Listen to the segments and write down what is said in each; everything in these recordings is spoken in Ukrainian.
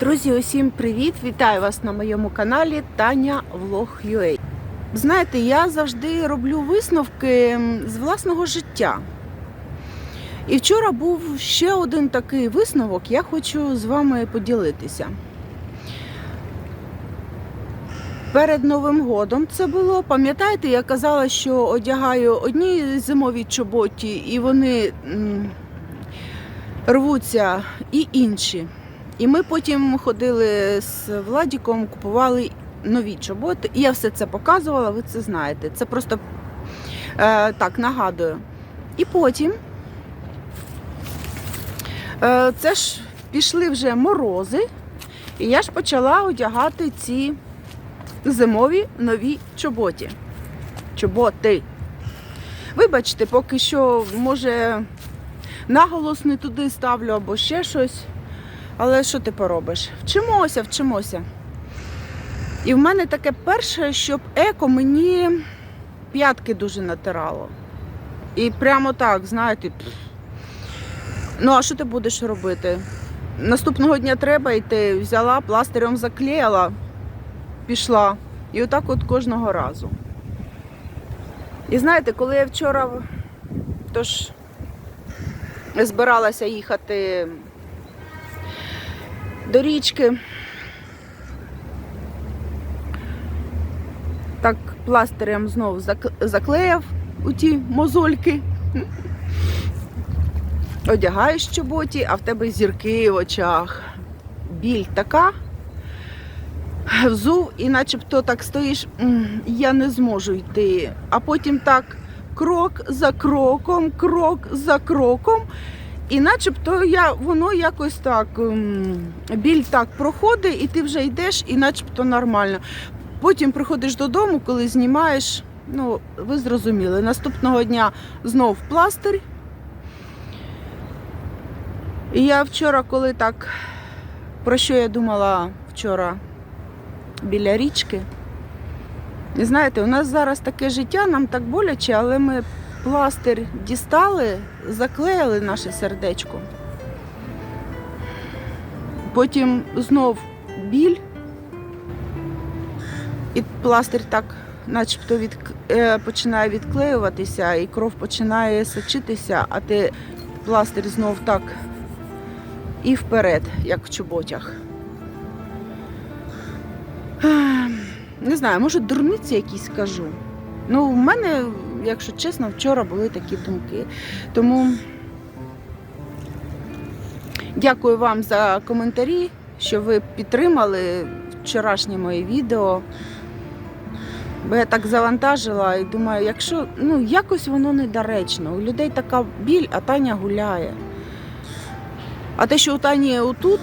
Друзі, усім привіт! Вітаю вас на моєму каналі Таня Влог.ua. Знаєте, я завжди роблю висновки з власного життя. І вчора був ще один такий висновок, я хочу з вами поділитися. Перед Новим годом це було. Пам'ятаєте, я казала, що одягаю одні зимові чоботі, і вони рвуться, і інші. І ми потім ходили з Владіком, купували нові чоботи. І я все це показувала, ви це знаєте. Це просто е, так нагадую. І потім е, це ж пішли вже морози, і я ж почала одягати ці зимові нові чоботі. Чоботи. Вибачте, поки що, може, наголос не туди ставлю або ще щось. Але що ти поробиш? Вчимося, вчимося. І в мене таке перше, щоб еко мені п'ятки дуже натирало. І прямо так, знаєте. Ну, а що ти будеш робити? Наступного дня треба йти, взяла, пластирем заклеїла, пішла. І отак от кожного разу. І знаєте, коли я вчора тож збиралася їхати до річки. Так пластирем знову зак- заклеїв у ті мозольки. Одягаєш чоботі, а в тебе зірки в очах. Біль така. Взув і начебто так стоїш, я не зможу йти. А потім так крок за кроком, крок за кроком. І начебто я, воно якось так, біль так проходить, і ти вже йдеш, і начебто нормально. Потім приходиш додому, коли знімаєш, ну, ви зрозуміли, наступного дня знов пластир. І я вчора, коли так, про що я думала вчора біля річки. І знаєте, у нас зараз таке життя, нам так боляче, але ми пластир дістали, заклеїли наше сердечко. Потім знов біль, і пластир так начебто від, е, починає відклеюватися, і кров починає сочитися, а ти пластир знов так і вперед, як в чоботях. Ем, Не знаю, може дурниці якісь кажу. Ну, в мене, якщо чесно, вчора були такі думки. Тому дякую вам за коментарі, що ви підтримали вчорашнє моє відео. Бо я так завантажила і думаю, якщо ну якось воно недоречно. У людей така біль, а Таня гуляє. А те, що у Тані отут,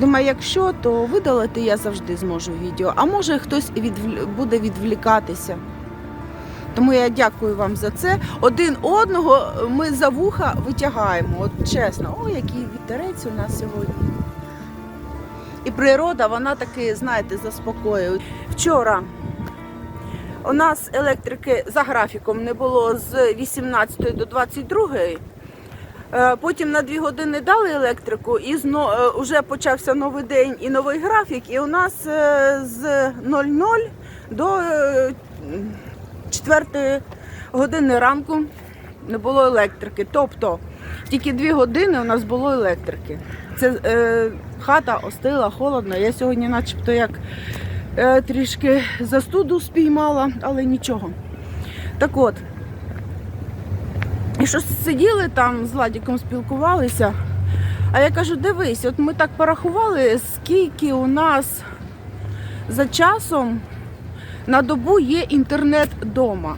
Думаю, якщо, то видалити я завжди зможу відео. А може хтось відвл- буде відвлікатися. Тому я дякую вам за це. Один одного ми за вуха витягаємо. От чесно, о, який вітерець у нас сьогодні. І природа, вона таки, знаєте, заспокоює. Вчора у нас електрики за графіком не було з 18 до 22. Е, Потім на дві години дали електрику, і зно, е, вже почався новий день і новий графік. І у нас е, з 00 до е, 4 години ранку не було електрики. Тобто тільки дві години у нас було електрики. Це е, хата остила, холодно. Я сьогодні, начебто, як е, трішки застуду спіймала, але нічого. Так от. І що сиділи там з Владіком спілкувалися. А я кажу, дивись, от ми так порахували, скільки у нас за часом на добу є інтернет вдома.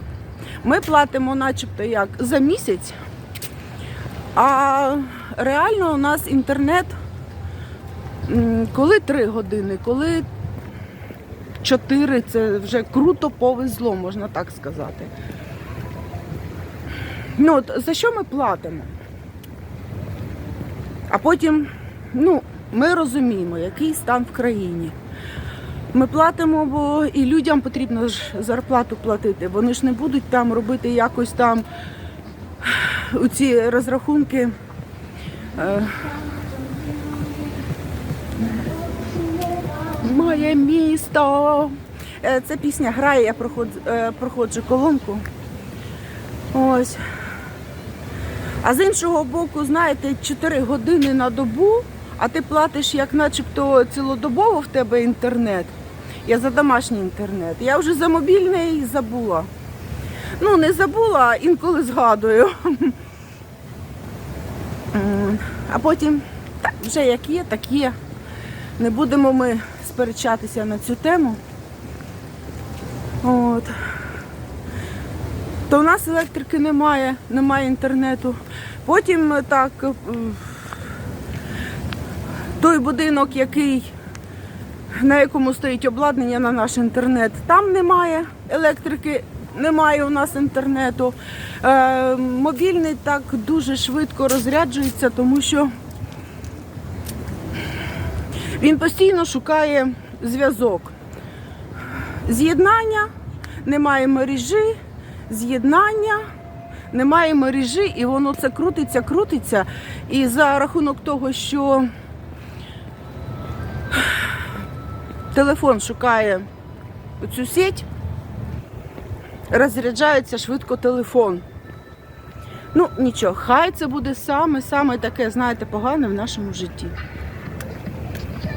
Ми платимо начебто як за місяць, а реально у нас інтернет коли 3 години, коли 4, це вже круто повезло, можна так сказати. Ну, от за що ми платимо? А потім, ну, ми розуміємо, який стан в країні. Ми платимо, бо і людям потрібно ж зарплату платити. Вони ж не будуть там робити якось там у ці розрахунки Е, Моє місто. Е, Ця пісня грає, я е, проходжу колонку. Ось. А з іншого боку, знаєте, 4 години на добу, а ти платиш як начебто цілодобово в тебе інтернет. Я за домашній інтернет. Я вже за мобільний забула. Ну, не забула, а інколи згадую. А потім, так, вже як є, так є. Не будемо ми сперечатися на цю тему. От. То в нас електрики немає, немає інтернету. Потім е, так, е, той будинок, який, на якому стоїть обладнання на наш інтернет, там немає електрики, немає у нас інтернету. Е, мобільний так дуже швидко розряджується, тому що він постійно шукає зв'язок. З'єднання, немає мережі, з'єднання, немає мережі, і воно це крутиться, крутиться. І за рахунок того, що телефон шукає цю сеть, розряджається швидко телефон. Ну, нічого, хай це буде саме-саме таке, знаєте, погане в нашому житті.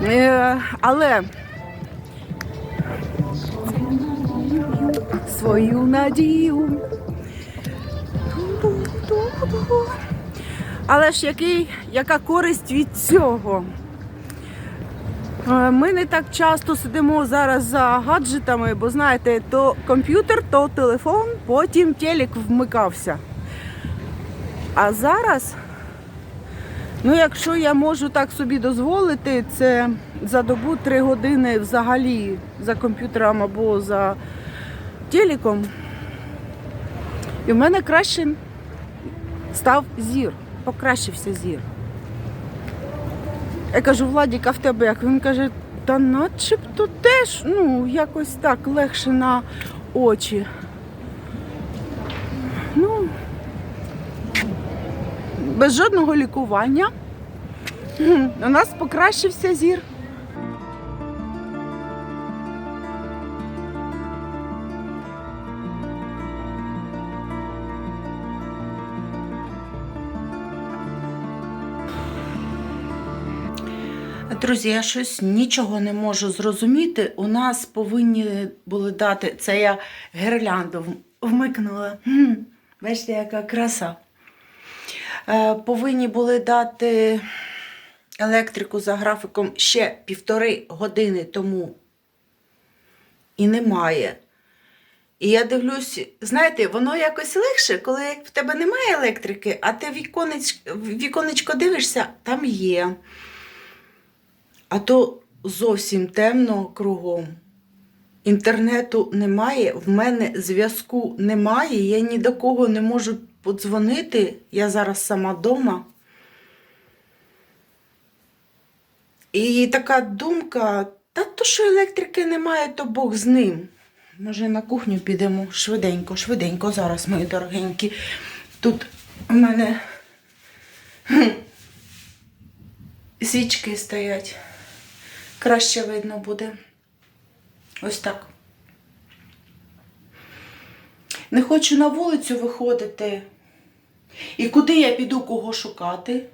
Е, але свою надію. Але ж який, яка користь від цього? Е, Ми не так часто сидимо зараз за гаджетами, бо знаєте, то комп'ютер, то телефон, потім телек вмикався. А зараз, ну якщо я можу так собі дозволити, це за добу 3 години взагалі за комп'ютером або за телеком. І в мене краще став зір, покращився зір. Я кажу, Владіка, в тебе як? Він каже, та начебто теж, ну, якось так легше на очі. Ну, без жодного лікування. У нас покращився зір. Друзі, я щось нічого не можу зрозуміти. У нас повинні були дати. Це я гірлянду вмикнула. Бачите, яка краса. Е, Повинні були дати електрику за графіком ще півтори години тому. І немає. І я дивлюсь, знаєте, воно якось легше, коли в тебе немає електрики, а ти віконечко, віконечко дивишся, там є. А то зовсім темно кругом. Інтернету немає, в мене зв'язку немає, я ні до кого не можу подзвонити. Я зараз сама вдома. І така думка, та то, що електрики немає, то Бог з ним. Може, на кухню підемо швиденько, швиденько зараз, мої дорогенькі. Тут у мене свічки стоять. Краще видно буде. Ось так. Не хочу на вулицю виходити. І куди я піду кого шукати,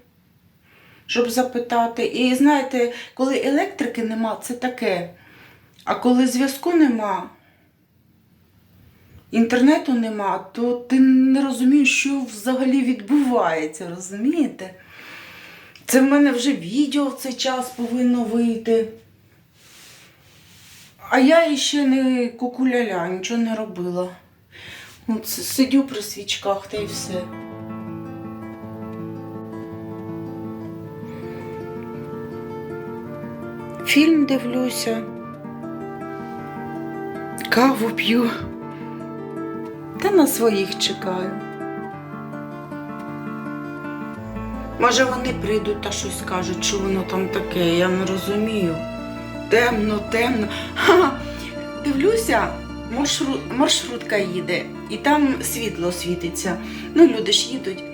щоб запитати. І знаєте, коли електрики нема, це таке. А коли зв'язку нема, інтернету нема, то ти не розумієш, що взагалі відбувається, розумієте? Це в мене вже відео в цей час повинно вийти. А я іще не кукуляля, нічого не робила. От сидю при свічках та й все. Фільм дивлюся. Каву п'ю. Та на своїх чекаю. Може вони прийдуть та щось скажуть, що воно там таке, я не розумію. Темно, темно. Ха, дивлюся, маршрут, маршрутка їде, і там світло світиться. Ну, люди ж їдуть.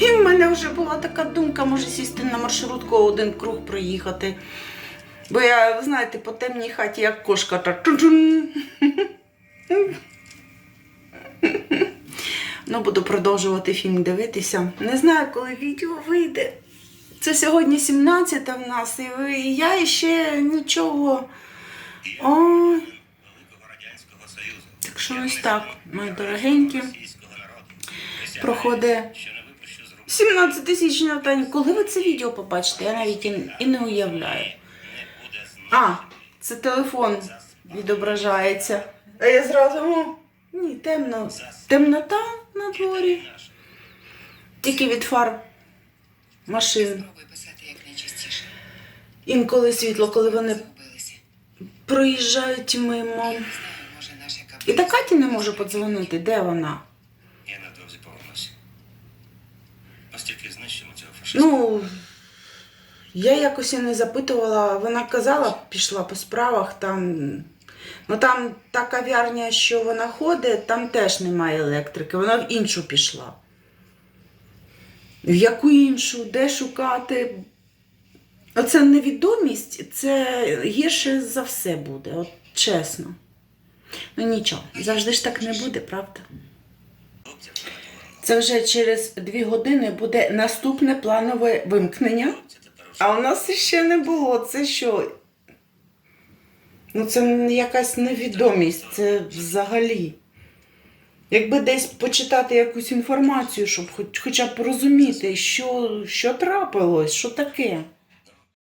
І в мене вже була така думка, може сісти на маршрутку один круг проїхати. Бо я, знаєте, по темній хаті як кошка так. Ну, буду продовжувати фільм дивитися. Не знаю, коли відео вийде. Це сьогодні 17 в нас, і я ще нічого. Союзу. Так що ось так, мої дорогенькі. Проходить що не випущу з 17 січня та коли ви це відео побачите, я навіть і, не уявляю. А, це телефон відображається. А я зразу, о, ні, темно. Темнота на дворі. Тільки від фар машин. Інколи світло, коли вони проїжджають мимо. І та Каті не може подзвонити, де вона? Я невдовзі повернуся. Ось тільки цього фашиста. Ну, я якось і не запитувала. Вона казала, пішла по справах там. Ну там та кав'ярня, що вона ходить, там теж немає електрики. Вона в іншу пішла. В яку іншу? Де шукати? Оце невідомість, це гірше за все буде, от чесно. Ну нічого, завжди ж так не буде, правда? Це вже через дві години буде наступне планове вимкнення. А у нас ще не було. Це що? Ну, це якась невідомість, це взагалі. Якби десь почитати якусь інформацію, щоб хоч, хоча б розуміти, що, що трапилось, що таке.